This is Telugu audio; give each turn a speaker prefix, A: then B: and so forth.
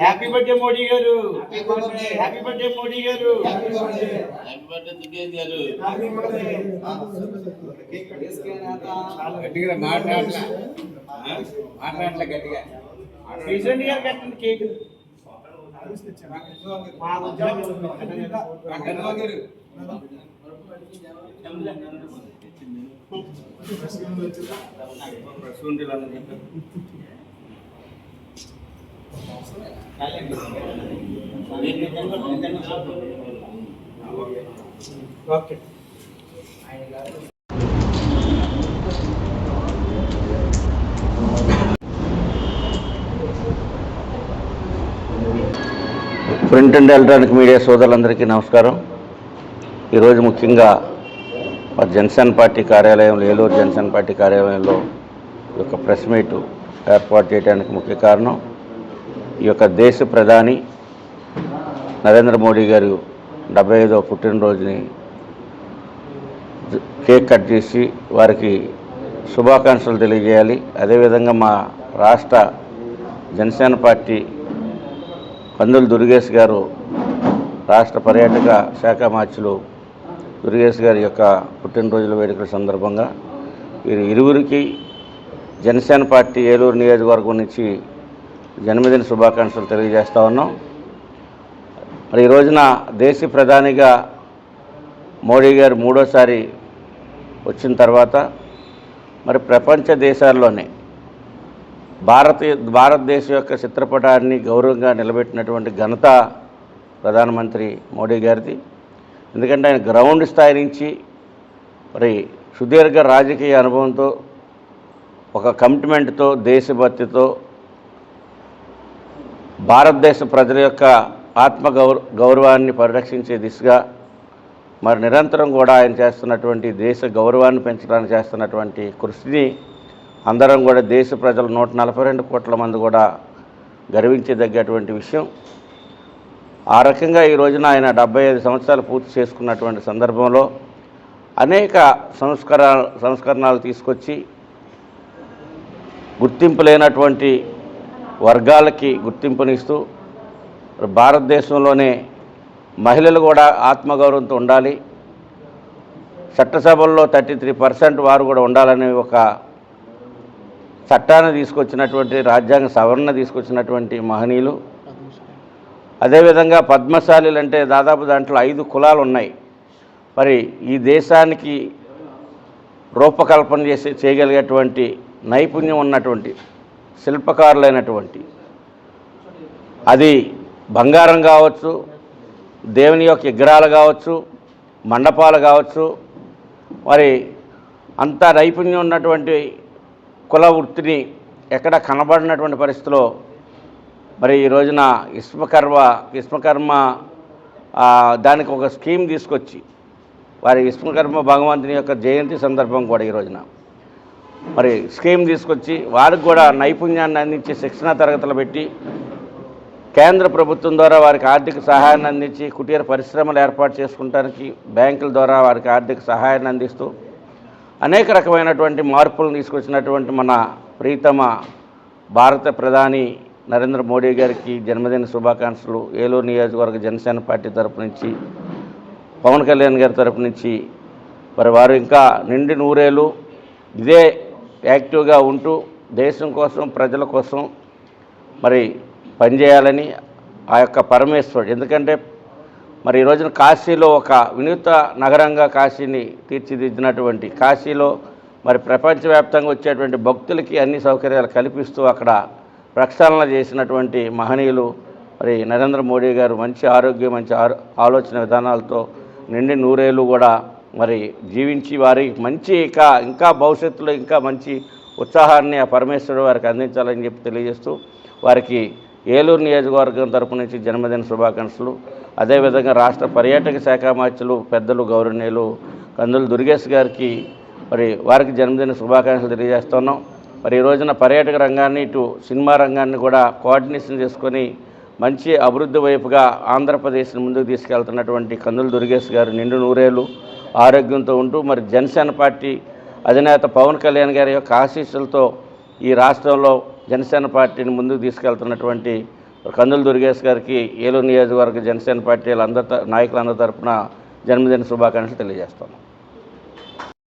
A: హ్యాపీ బర్త్డే మోడీ గారు. హ్యాపీ బర్త్డే మోడీ గారు.
B: హ్యాపీ బర్త్డే దుర్గేష్ గారు
C: గట్టిగా మాట్లాడలే మాట్లాడలే గట్టిగా.
A: ప్రెసిడెంట్ గారు కట్టండి కేక్. మా ఉద్యోగం okay
B: print and electronic media సోదరులందరికీ నమస్కారం. ఈరోజు ముఖ్యంగా మా జనసేన పార్టీ కార్యాలయంలో ఏలూరు జనసేన పార్టీ కార్యాలయంలో ఈ యొక్క ప్రెస్ మీట్ ఏర్పాటు చేయడానికి ముఖ్య కారణం ఈ యొక్క దేశ ప్రధాని నరేంద్ర మోడీ గారు డెబ్బై ఐదవ పుట్టినరోజుని కేక్ కట్ చేసి వారికి శుభాకాంక్షలు తెలియజేయాలి. అదేవిధంగా మా రాష్ట్ర జనసేన పార్టీ కందులు దుర్గేష్ గారు రాష్ట్ర పర్యాటక శాఖ మార్చులు దుర్గేష్ గారి యొక్క పుట్టినరోజుల వేడుకల సందర్భంగా వీరు ఇరువురికి జనసేన పార్టీ ఏలూరు నియోజకవర్గం నుంచి జన్మదిన శుభాకాంక్షలు తెలియజేస్తా ఉన్నాం. మరి ఈ రోజున దేశ ప్రధానిగా మోడీ గారు మూడోసారి వచ్చిన తర్వాత మరి ప్రపంచ దేశాల్లోనే భారతీయ భారతదేశం యొక్క చిత్రపటాన్ని గౌరవంగా నిలబెట్టినటువంటి ఘనత ప్రధానమంత్రి మోడీ గారిది. ఎందుకంటే ఆయన గ్రౌండ్ స్థాయి నుంచి మరి సుదీర్ఘ రాజకీయ అనుభవంతో ఒక కమిట్మెంట్తో దేశభక్తితో భారతదేశ ప్రజల యొక్క ఆత్మ గౌర గౌరవాన్ని పరిరక్షించే దిశగా మరి నిరంతరం కూడా ఆయన చేస్తున్నటువంటి దేశ గౌరవాన్ని పెంచడానికి చేస్తున్నటువంటి కృషిని అందరం కూడా దేశ ప్రజలు నూట నలభై రెండు కోట్ల మంది కూడా గర్వించదగ్గటువంటి విషయం. ఆ రకంగా ఈ రోజున ఆయన డెబ్బై ఐదు సంవత్సరాలు పూర్తి చేసుకున్నటువంటి సందర్భంలో అనేక సంస్కర సంస్కరణలు తీసుకొచ్చి గుర్తింపు లేనటువంటి వర్గాలకి గుర్తింపునిస్తూ భారతదేశంలోనే మహిళలు కూడా ఆత్మగౌరవంతో ఉండాలి. చట్టసభల్లో థర్టీ త్రీ పర్సెంట్ వారు కూడా ఉండాలనే ఒక చట్టాన్ని తీసుకొచ్చినటువంటి రాజ్యాంగ సవరణ తీసుకొచ్చినటువంటి మహనీయులు. అదేవిధంగా పద్మశాలీలు అంటే దాదాపు దాంట్లో ఐదు కులాలు ఉన్నాయి మరి ఈ దేశానికి రూపకల్పన చేసి చేయగలిగేటువంటి నైపుణ్యం ఉన్నటువంటి శిల్పకారులైనటువంటి అది బంగారం కావచ్చు దేవుని యొక్క విగ్రహాలు కావచ్చు మండపాలు కావచ్చు మరి అంత నైపుణ్యం ఉన్నటువంటి కుల వృత్తిని ఎక్కడ కనబడినటువంటి పరిస్థితిలో మరి ఈ రోజున విశ్వకర్మ విశ్వకర్మ దానికి ఒక స్కీమ్ తీసుకొచ్చి వారి విశ్వకర్మ భగవంతుని యొక్క జయంతి సందర్భం కూడా ఈ రోజున. మరి స్కీమ్ తీసుకొచ్చి వారికి కూడా నైపుణ్యాన్ని అందించి శిక్షణ తరగతులు పెట్టి కేంద్ర ప్రభుత్వం ద్వారా వారికి ఆర్థిక సహాయాన్ని అందించి కుటీర పరిశ్రమలు ఏర్పాటు చేసుకుంటానికి బ్యాంకుల ద్వారా వారికి ఆర్థిక సహాయాన్ని అందిస్తూ అనేక రకమైనటువంటి మార్పులను తీసుకొచ్చినటువంటి మన ప్రీతమ భారత ప్రధాని నరేంద్ర మోడీ గారికి జన్మదిన శుభాకాంక్షలు. ఏలూరు నియోజకవర్గ జనసేన పార్టీ తరపు నుంచి పవన్ కళ్యాణ్ గారి తరపు నుంచి. మరి వారు ఇంకా నిండి నూరేళ్ళు ఇదే యాక్టివ్గా ఉంటూ దేశం కోసం ప్రజల కోసం మరి పనిచేయాలని ఆ యొక్క పరమేశ్వరుడు. ఎందుకంటే మరి ఈ రోజున కాశీలో ఒక వినూత నగరంగా కాశీని తీర్చిదిద్దినటువంటి కాశీలో మరి ప్రపంచవ్యాప్తంగా వచ్చేటువంటి భక్తులకి అన్ని సౌకర్యాలు కల్పిస్తూ అక్కడ ప్రక్షాళన చేసినటువంటి మహనీయులు మరి నరేంద్ర మోడీ గారు మంచి ఆరోగ్యం మంచి ఆలోచన విధానాలతో నిండి నూరేళ్ళు కూడా మరి జీవించి వారి మంచి ఇంకా ఇంకా భవిష్యత్తులో ఇంకా మంచి ఉత్సాహాన్ని ఆ పరమేశ్వరుడు వారికి అందించాలని చెప్పి తెలియజేస్తూ వారికి ఏలూరు నియోజకవర్గం తరపు నుంచి జన్మదిన శుభాకాంక్షలు. అదేవిధంగా రాష్ట్ర పర్యాటక శాఖ మార్చులు పెద్దలు గౌరవనీయులు కందులు దుర్గేష్ గారికి మరి వారికి జన్మదిన శుభాకాంక్షలు తెలియజేస్తున్నాం. మరి ఈ రోజున పర్యాటక రంగాన్ని ఇటు సినిమా రంగాన్ని కూడా కోఆర్డినేషన్ చేసుకొని మంచి అభివృద్ధి వైపుగా ఆంధ్రప్రదేశ్ని ముందుకు తీసుకెళ్తున్నటువంటి కందులు దుర్గేష్ గారు నిండు నూరేళ్ళు ఆరోగ్యంతో ఉంటూ మరి జనసేన పార్టీ అధినేత పవన్ కళ్యాణ్ గారి యొక్క ఆశీస్సులతో ఈ రాష్ట్రంలో జనసేన పార్టీని ముందుకు తీసుకెళ్తున్నటువంటి కందుల దుర్గేష్ గారికి ఏలూరు నియోజకవర్గ జనసేన పార్టీల అందరి త- నాయకులందరి తరపున జన్మదిన శుభాకాంక్షలు తెలియజేస్తాను.